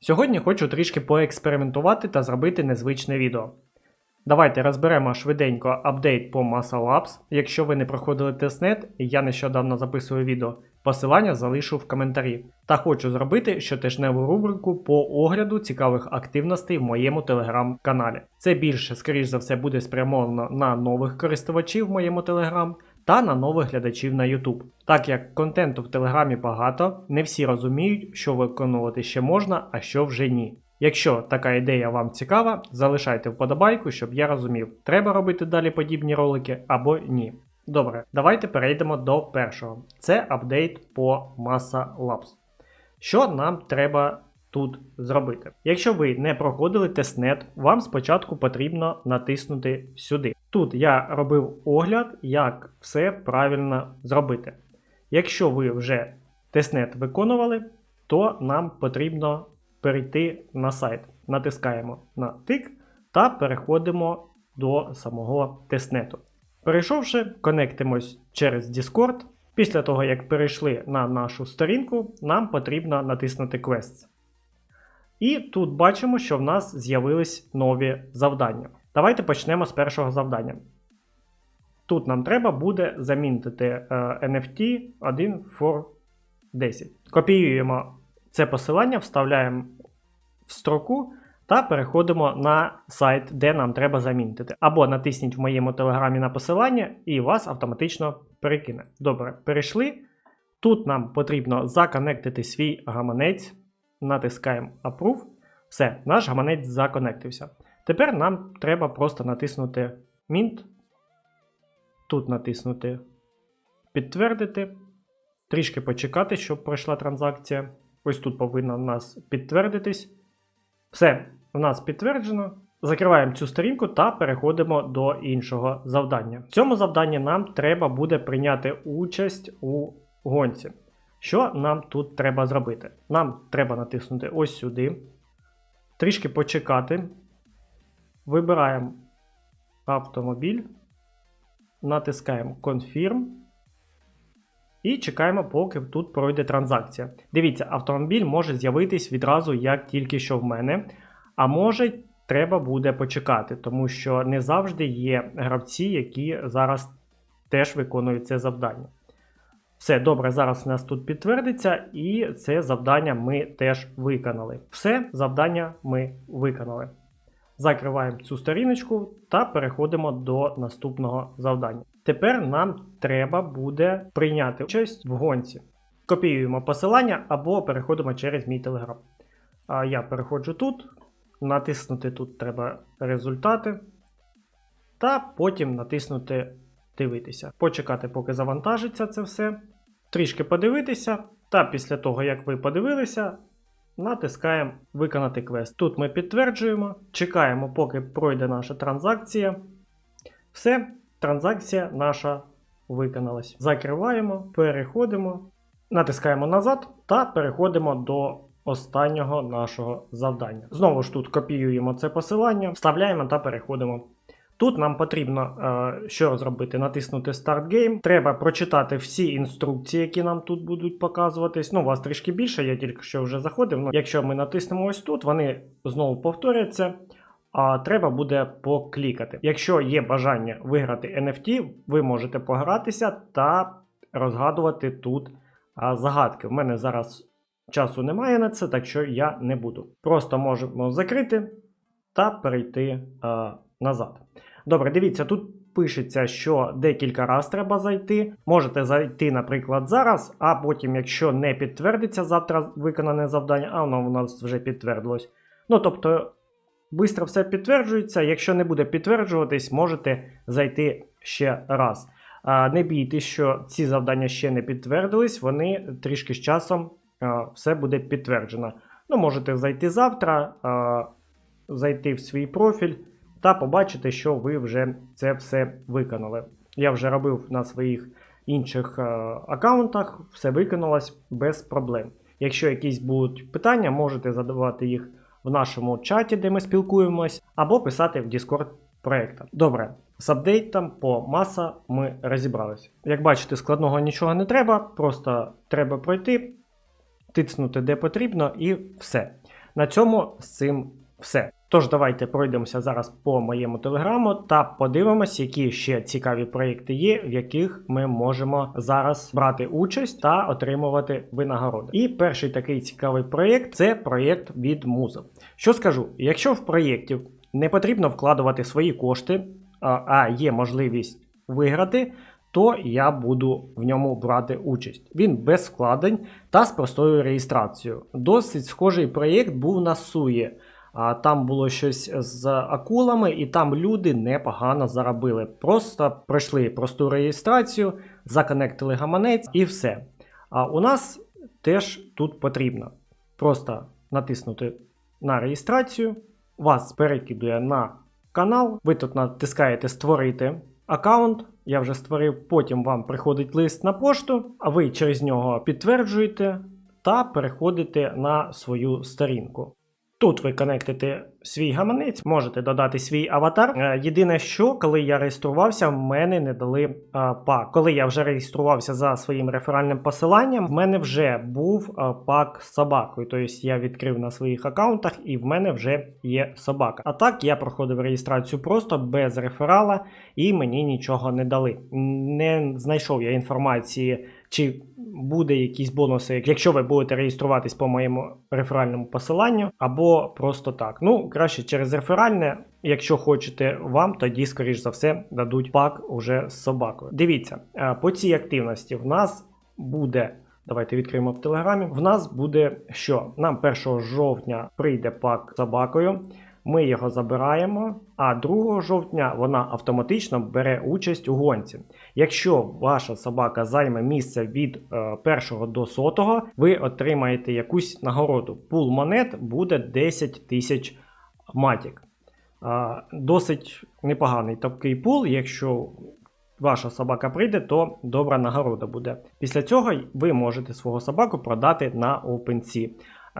Сьогодні хочу трішки поекспериментувати та зробити незвичне відео. Давайте розберемо швиденько апдейт по Muscle Labs. Якщо ви не проходили тестнет, я нещодавно записую відео, посилання залишу в коментарі. Та хочу зробити щотижневу рубрику по огляду цікавих активностей в моєму телеграм-каналі. Це більше, скоріш за все, буде спрямовано на нових користувачів в моєму телеграм та на нових глядачів на YouTube. Так як контенту в Телеграмі багато, не всі розуміють, що виконувати ще можна, а що вже ні. Якщо така ідея вам цікава, залишайте вподобайку, щоб я розумів, треба робити далі подібні ролики або ні. Добре, давайте перейдемо до першого. Це апдейт по Massa Labs. Що нам треба тут зробити? Якщо ви не проходили тестнет, вам спочатку потрібно натиснути сюди. Тут я робив огляд, як все правильно зробити. Якщо ви вже тестнет виконували, то нам потрібно перейти на сайт. Натискаємо на тик та переходимо до самого тестнету. Перейшовши, конектимось через Discord. Після того, як перейшли на нашу сторінку, нам потрібно натиснути Quests. І тут бачимо, що в нас з'явились нові завдання. Давайте почнемо з першого завдання. Тут нам треба буде замінити е, NFT 1 for 10. Копіюємо це посилання, вставляємо в строку та переходимо на сайт, де нам треба замінити. Або натисніть в моєму телеграмі на посилання, і вас автоматично перекине. Добре, перейшли. Тут нам потрібно законектити свій гаманець. Натискаємо Approve. Все, наш гаманець законектився. Тепер нам треба просто натиснути Mint. Тут натиснути Підтвердити. Трішки почекати, щоб пройшла транзакція. Ось тут повинна у нас підтвердитись. Все, у нас підтверджено. Закриваємо цю сторінку та переходимо до іншого завдання. В цьому завданні нам треба буде прийняти участь у гонці. Що нам тут треба зробити? Нам треба натиснути ось сюди, трішки почекати. Вибираємо автомобіль, натискаємо Confirm. І чекаємо, поки тут пройде транзакція. Дивіться, автомобіль може з'явитись відразу, як тільки що в мене. А може, треба буде почекати, тому що не завжди є гравці, які зараз теж виконують це завдання. Все, добре, зараз у нас тут підтвердиться, і це завдання ми теж виконали. Все, завдання ми виконали. Закриваємо цю сторіночку та переходимо до наступного завдання. Тепер нам треба буде прийняти участь в гонці. Копіюємо посилання або переходимо через мій телеграм. А я переходжу тут, натиснути тут треба результати. Та потім натиснути Дивитися. Почекати, поки завантажиться це все. Трішки подивитися. Та після того, як ви подивилися, натискаємо Виконати квест. Тут ми підтверджуємо, чекаємо, поки пройде наша транзакція. Все, транзакція наша виконалась. Закриваємо, переходимо, натискаємо назад та переходимо до останнього нашого завдання. Знову ж тут копіюємо це посилання, вставляємо та переходимо. Тут нам потрібно е, що зробити? Натиснути Start Game. Треба прочитати всі інструкції, які нам тут будуть показуватись. Ну, у вас трішки більше, я тільки що вже заходив. Ну, якщо ми натиснемо ось тут, вони знову повторяться. А треба буде поклікати. Якщо є бажання виграти NFT, ви можете погратися та розгадувати тут загадки. У мене зараз часу немає на це, так що я не буду. Просто можемо закрити та перейти а, назад. Добре, дивіться, тут пишеться, що декілька разів треба зайти. Можете зайти, наприклад, зараз, а потім, якщо не підтвердиться завтра виконане завдання, а воно у нас вже підтвердилось. Ну, тобто, швидко все підтверджується. Якщо не буде підтверджуватись, можете зайти ще раз. Не бійтесь, що ці завдання ще не підтвердились, вони трішки з часом все буде підтверджено. Ну, можете зайти завтра. Зайти в свій профіль та побачити, що ви вже це все виконали. Я вже робив на своїх інших е, аккаунтах, все виконалось без проблем. Якщо якісь будуть питання, можете задавати їх в нашому чаті, де ми спілкуємось, або писати в Discord проєкта. Добре, з апдейтом по маса ми розібралися. Як бачите, складного нічого не треба, просто треба пройти, тицнути де потрібно, і все. На цьому з цим все. Тож давайте пройдемося зараз по моєму телеграму та подивимось, які ще цікаві проєкти є, в яких ми можемо зараз брати участь та отримувати винагороди. І перший такий цікавий проєкт це проєкт від Муза. Що скажу, якщо в проєкті не потрібно вкладувати свої кошти, а, є можливість виграти, то я буду в ньому брати участь. Він без вкладень та з простою реєстрацією. Досить схожий проєкт був на Сує. А там було щось з акулами, і там люди непогано заробили. Просто пройшли просту реєстрацію, законектили гаманець і все. А у нас теж тут потрібно просто натиснути на реєстрацію, вас перекидує на канал. Ви тут натискаєте Створити аккаунт. Я вже створив, потім вам приходить лист на пошту, а ви через нього підтверджуєте та переходите на свою сторінку. Тут ви конектите свій гаманець, можете додати свій аватар. Е, Єдине, що коли я реєструвався, в мене не дали е, пак. Коли я вже реєструвався за своїм реферальним посиланням, в мене вже був е, пак з собакою. Тобто я відкрив на своїх аккаунтах і в мене вже є собака. А так я проходив реєстрацію просто без реферала і мені нічого не дали. Не знайшов я інформації, чи буде якісь бонуси, якщо ви будете реєструватись по моєму реферальному посиланню, або просто так. Ну, краще через реферальне, якщо хочете вам, тоді, скоріш за все, дадуть пак уже з собакою. Дивіться, е, по цій активності в нас буде. Давайте відкриємо в телеграмі. В нас буде що? Нам 1 жовтня прийде пак з собакою. Ми його забираємо, а 2 жовтня вона автоматично бере участь у гонці. Якщо ваша собака займе місце від е, 1 до 100, ви отримаєте якусь нагороду. Пул монет буде 10 тисяч матік. Е, досить непоганий такий пул. Якщо ваша собака прийде, то добра нагорода буде. Після цього ви можете свого собаку продати на OpenSea.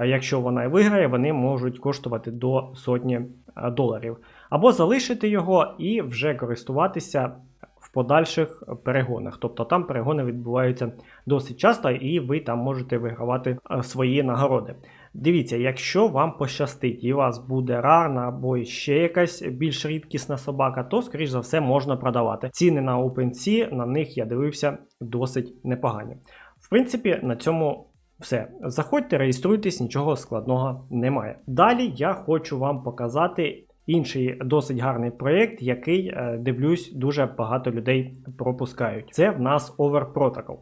Якщо вона і виграє, вони можуть коштувати до сотні е, доларів. Або залишити його і вже користуватися в подальших перегонах. Тобто там перегони відбуваються досить часто, і ви там можете вигравати е, свої нагороди. Дивіться, якщо вам пощастить і у вас буде рарна або ще якась більш рідкісна собака, то, скоріш за все, можна продавати. Ціни на OpenSea, на них я дивився досить непогані. В принципі, на цьому все, заходьте, реєструйтесь, нічого складного немає. Далі я хочу вам показати інший досить гарний проєкт, який е, дивлюсь, дуже багато людей пропускають. Це в нас Over Protocol.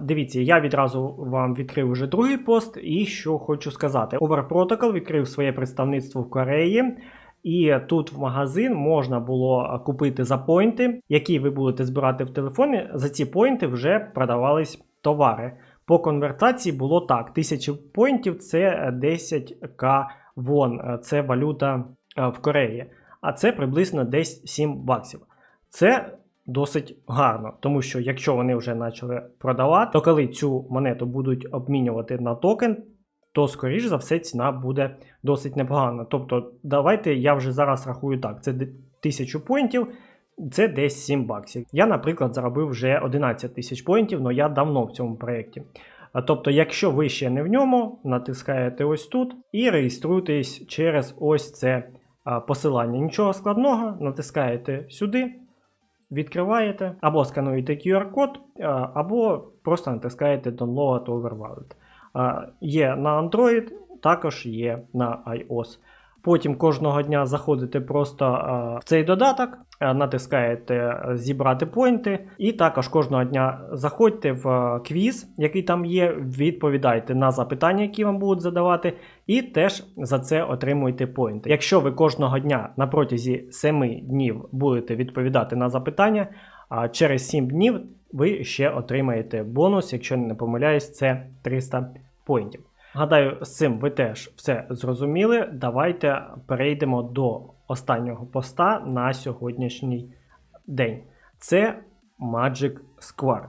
Дивіться, я відразу вам відкрив вже другий пост, і що хочу сказати: Over Protocol відкрив своє представництво в Кореї. І тут в магазин можна було купити за поінти, які ви будете збирати в телефоні. За ці поінти вже продавались товари. По конвертації було так: 1000 поінтів це 10к вон, е, це валюта е, в Кореї. А це приблизно десь 7 баксів. Це досить гарно, тому що якщо вони вже почали продавати, то коли цю монету будуть обмінювати на токен, то, скоріш за все, ціна буде досить непогана. Тобто, давайте я вже зараз рахую так: це 1000 поінтів. Це десь 7 баксів. Я, наприклад, заробив вже 11 тисяч поінтів, але я давно в цьому проєкті. Тобто, якщо ви ще не в ньому, натискаєте ось тут і реєструєтесь через ось це посилання. Нічого складного, натискаєте сюди, відкриваєте, або скануєте QR-код, або просто натискаєте Download Over Wallet. Є на Android, також є на iOS. Потім кожного дня заходите просто а, в цей додаток, а, натискаєте зібрати поінти, і також кожного дня заходьте в квіз, який там є, відповідайте на запитання, які вам будуть задавати, і теж за це отримуєте поінти. Якщо ви кожного дня на протязі 7 днів будете відповідати на запитання, через 7 днів ви ще отримаєте бонус, якщо не помиляюсь, це 300 поінтів. Гадаю, з цим ви теж все зрозуміли. Давайте перейдемо до останнього поста на сьогоднішній день. Це Magic Square.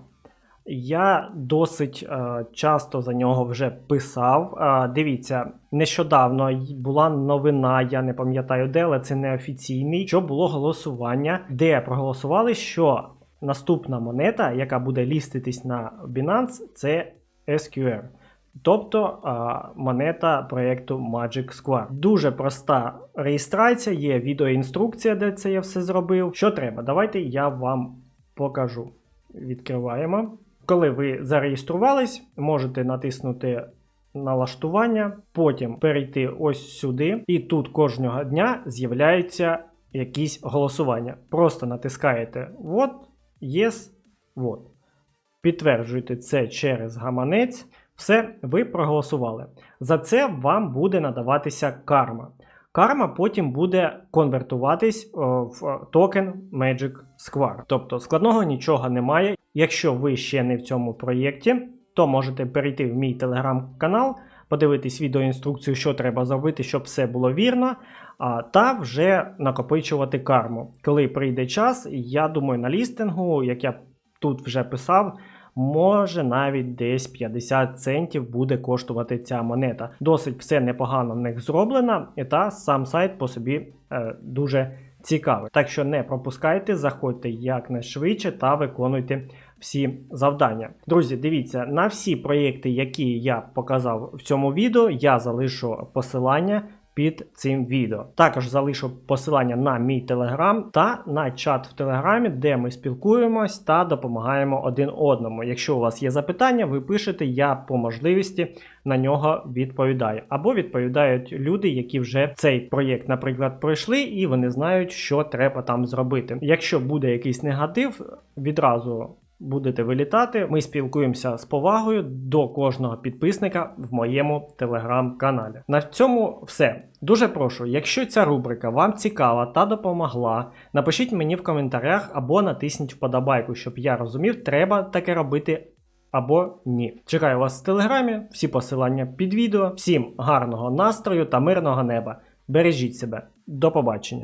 Я досить е, часто за нього вже писав. Е, дивіться, нещодавно була новина, я не пам'ятаю де, але це не офіційний. Що було голосування, де проголосували, що наступна монета, яка буде ліститись на Binance, це SQR. Тобто монета проєкту Magic Square. Дуже проста реєстрація, є відеоінструкція, де це я все зробив. Що треба? Давайте я вам покажу. Відкриваємо. Коли ви зареєструвались, можете натиснути налаштування, потім перейти ось сюди, і тут кожного дня з'являються якісь голосування. Просто натискаєте вот, yes, вот. Підтверджуєте це через гаманець. Все, ви проголосували. За це вам буде надаватися карма. Карма потім буде конвертуватись в токен Magic Square. Тобто складного нічого немає. Якщо ви ще не в цьому проєкті, то можете перейти в мій телеграм-канал, подивитись відеоінструкцію, що треба зробити, щоб все було вірно, а, та вже накопичувати карму. Коли прийде час, я думаю, на лістингу, як я тут вже писав, може навіть десь 50 центів буде коштувати ця монета. Досить все непогано в них зроблено, та сам сайт по собі е, дуже цікавий. Так що не пропускайте, заходьте якнайшвидше та виконуйте всі завдання. Друзі, дивіться, на всі проєкти, які я показав в цьому відео, я залишу посилання під цим відео. Також залишу посилання на мій телеграм та на чат в телеграмі, де ми спілкуємось та допомагаємо один одному. Якщо у вас є запитання, ви пишете, я по можливості на нього відповідаю. Або відповідають люди, які вже цей проєкт, наприклад, пройшли, і вони знають, що треба там зробити. Якщо буде якийсь негатив, відразу. Будете вилітати, ми спілкуємося з повагою до кожного підписника в моєму телеграм-каналі. На цьому все. Дуже прошу, якщо ця рубрика вам цікава та допомогла, напишіть мені в коментарях або натисніть вподобайку, щоб я розумів, треба таке робити або ні. Чекаю вас в телеграмі, всі посилання під відео. Всім гарного настрою та мирного неба. Бережіть себе. До побачення.